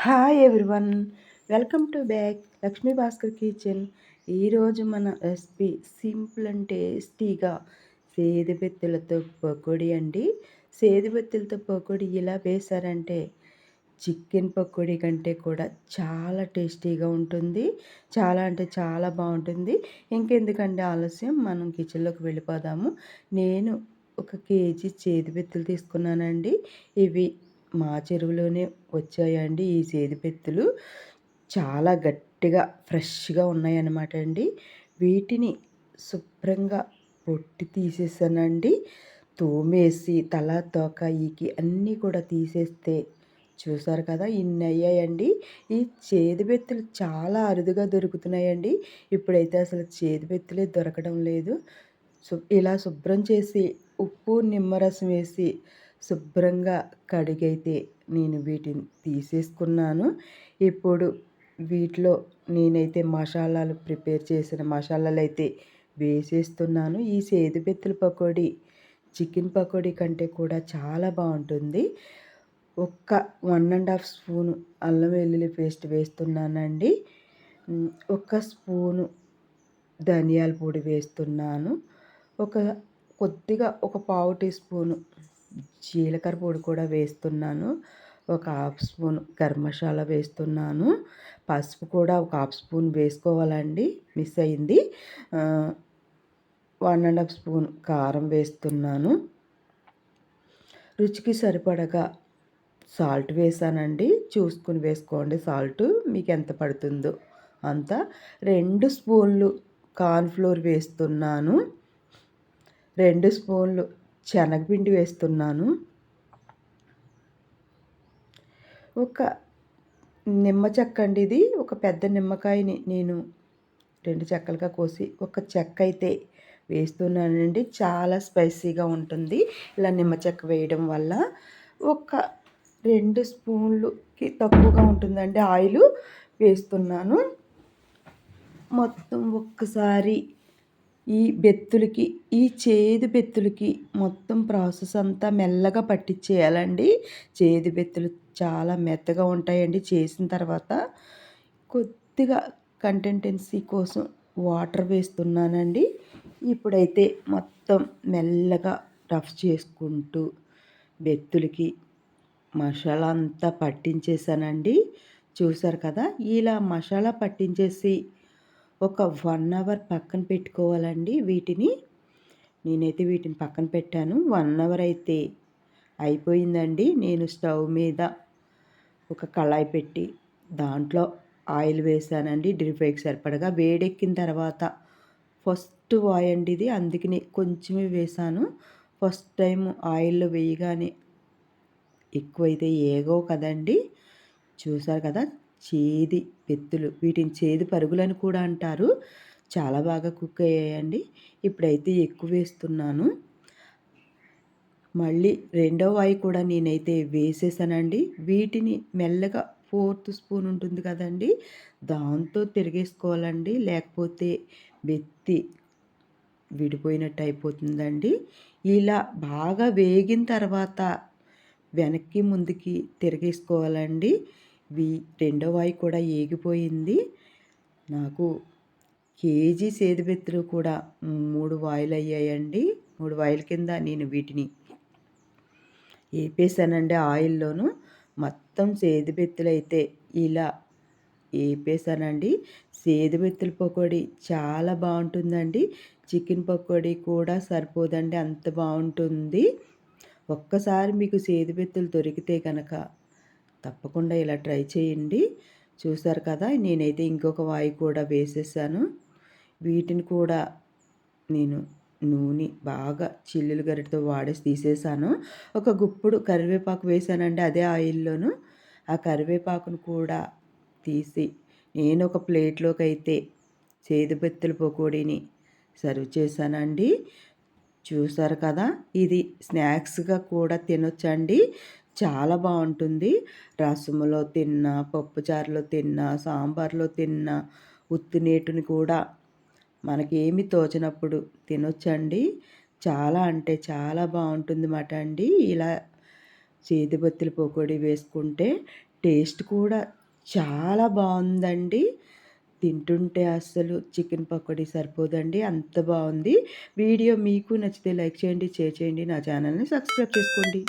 Hi everyone welcome to back Lakshmi Bhaskar kitchen ఈరోజు మన recipe simple and టేస్టీగా సేదిబెత్తులతో పకోడీ అండి. సేదిబెత్తులతో పకోడీ ఇలా వేశారంటే చికెన్ పకోడీ కంటే కూడా చాలా టేస్టీగా ఉంటుంది. చాలా అంటే చాలా బాగుంటుంది. ఇంకెందుకంటే ఆలస్యం? మనం కిచెన్లోకి వెళ్ళిపోదాము. నేను ఒక కేజీ చేతిబెత్తులు తీసుకున్నానండి. ఇవి మా చెరువులోనే వచ్చాయండి ఈ సేదిపెత్తులు చాలా గట్టిగా ఫ్రెష్గా ఉన్నాయన్నమాట అండి. వీటిని శుభ్రంగా పొట్టి తీసేసానండి. తోమేసి తల తోక ఈకి అన్నీ కూడా తీసేస్తే చూసారు కదా ఇన్ని అయ్యాయండి. ఈ చేతిబెత్తులు చాలా అరుదుగా దొరుకుతున్నాయండి. ఇప్పుడైతే అసలు చేతిబెత్తులే దొరకడం లేదు. ఇలా శుభ్రం చేసి ఉప్పు నిమ్మరసం వేసి శుభ్రంగా కడిగైతే నేను వీటిని తీసేసుకున్నాను. ఇప్పుడు వీటిలో నేనైతే మసాలాలు ప్రిపేర్ చేసిన మసాలాలు అయితే వేసేస్తున్నాను. ఈ సేదుపెత్తుల పకోడీ చికెన్ పకోడీ కంటే కూడా చాలా బాగుంటుంది. ఒక్క వన్ అండ్ హాఫ్ స్పూను అల్లం వెల్లుల్లి పేస్ట్ వేస్తున్నానండి. ఒక స్పూను ధనియాల పొడి వేస్తున్నాను. ఒక కొద్దిగా ఒక పావు టీ స్పూను జీలకర్ర పొడి కూడా వేస్తున్నాను. ఒక హాఫ్ స్పూన్ గరం మసాలా వేస్తున్నాను. పసుపు కూడా ఒక హాఫ్ స్పూన్ వేసుకోవాలండి. మిస్ అయింది. వన్ అండ్ హాఫ్ స్పూన్ కారం వేస్తున్నాను. రుచికి సరిపడగా సాల్ట్ వేసానండి. చూసుకుని వేసుకోండి సాల్ట్. మీకు ఎంత పడుతుందో అంత. రెండు స్పూన్లు కార్న్ఫ్లోర్ వేస్తున్నాను. రెండు స్పూన్లు శనగపిండి వేస్తున్నాను. ఒక నిమ్మ చెక్క అండి ఇది. ఒక పెద్ద నిమ్మకాయని నేను రెండు చెక్కలుగా కోసి ఒక చెక్క అయితే వేస్తున్నానండి. చాలా స్పైసీగా ఉంటుంది. ఇలా నిమ్మ చెక్క వేయడం వల్ల ఒక రెండు స్పూన్లుకి తక్కువగా ఉంటుందండి. ఆయిల్ వేస్తున్నాను. మొత్తం ఒక్కసారి ఈ బెత్తులకి ఈ చేదు బెత్తులకి మొత్తం ప్రాసెస్ అంతా మెల్లగా పట్టించేయాలండి చేదు బెత్తులు చాలా మెత్తగా ఉంటాయండి. చేసిన తర్వాత కొద్దిగా కంటెంటెన్సీ కోసం వాటర్ వేస్తున్నానండి. ఇప్పుడైతే మొత్తం మెల్లగా రఫ్ చేసుకుంటూ బెత్తులకి మసాలా అంతా పట్టించేసానండి చూసారు కదా ఇలా మసాలా పట్టించేసి ఒక వన్ అవర్ పక్కన పెట్టుకోవాలండి వీటిని. నేనైతే వీటిని పక్కన పెట్టాను. వన్ అవర్ అయితే అయిపోయిందండి నేను స్టవ్ మీద ఒక కళాయి పెట్టి దాంట్లో ఆయిల్ వేసానండి. డ్రీ ఫ్రైకి సరిపడగా వేడెక్కిన తర్వాత ఫస్ట్ అండి ఇది. అందుకని కొంచెమే వేసాను. ఫస్ట్ టైం ఆయిల్లో వేయగానే ఎక్కువైతే ఏగో కదండి. చూసారు కదా? చేది పెత్తులు వీటిని చేది పరుగులని కూడా అంటారు. చాలా బాగా కుక్ అయ్యాయండి. ఇప్పుడైతే ఎక్కువ వేస్తున్నాను. మళ్ళీ రెండో వాయి కూడా నేనైతే వేసేసానండి. వీటిని మెల్లగా ఫోర్త్ స్పూన్ ఉంటుంది కదండి దాంతో తిరిగేసుకోవాలండి. లేకపోతే వెత్తి విడిపోయినట్టు అయిపోతుందండి. ఇలా బాగా వేగిన తర్వాత వెనక్కి ముందుకి తిరిగేసుకోవాలండి. వి రెండో వాయి కూడా ఏగిపోయింది. నాకు కేజీ సేదుబెత్తులు కూడా మూడు వాయిలు అయ్యాయండి మూడు వాయిల కింద నేను వీటిని వేపేసానండి ఆయిల్లోను. మొత్తం సేదుబెత్తులు అయితే ఇలా వేపేసానండి సేదుబెత్తుల పకోడీ చాలా బాగుంటుందండి. చికెన్ పకోడీ కూడా సరిపోదండి అంత బాగుంటుంది. ఒక్కసారి మీకు సేదుబెత్తులు దొరికితే కనుక తప్పకుండా ఇలా ట్రై చేయండి. చూసారు కదా నేనైతే ఇంకొక వాయి కూడా వేసేసాను. వీటిని కూడా నేను నూనె బాగా చిల్లులు గరిటతో వాడేసి తీసేసాను. ఒక గుప్పుడు కరివేపాకు వేసానండి అదే ఆయిల్లోను. ఆ కరివేపాకును కూడా తీసి నేను ఒక ప్లేట్లోకి అయితే చేదుబెత్తుల పకోడీని సర్వ్ చేశానండి. చూసారు కదా ఇది స్నాక్స్గా కూడా తినొచ్చండి. చాలా బాగుంటుంది. రసములో తిన్న పప్పుచారులో తిన్న సాంబార్లో తిన్న ఉత్తినేటిని కూడా మనకి ఏమి తోచినప్పుడు తినొచ్చండి. చాలా అంటే చాలా బాగుంటుంది మాట అండి. ఇలా చేతిబొత్తులు పకోడీ వేసుకుంటే టేస్ట్ కూడా చాలా బాగుందండి. తింటుంటే అస్సలు చికెన్ పకోడీ సరిపోదండి. అంత బాగుంది. వీడియో మీకు నచ్చితే లైక్ చేయండి షేర్ చేయండి. నా ఛానల్ని సబ్స్క్రైబ్ చేసుకోండి.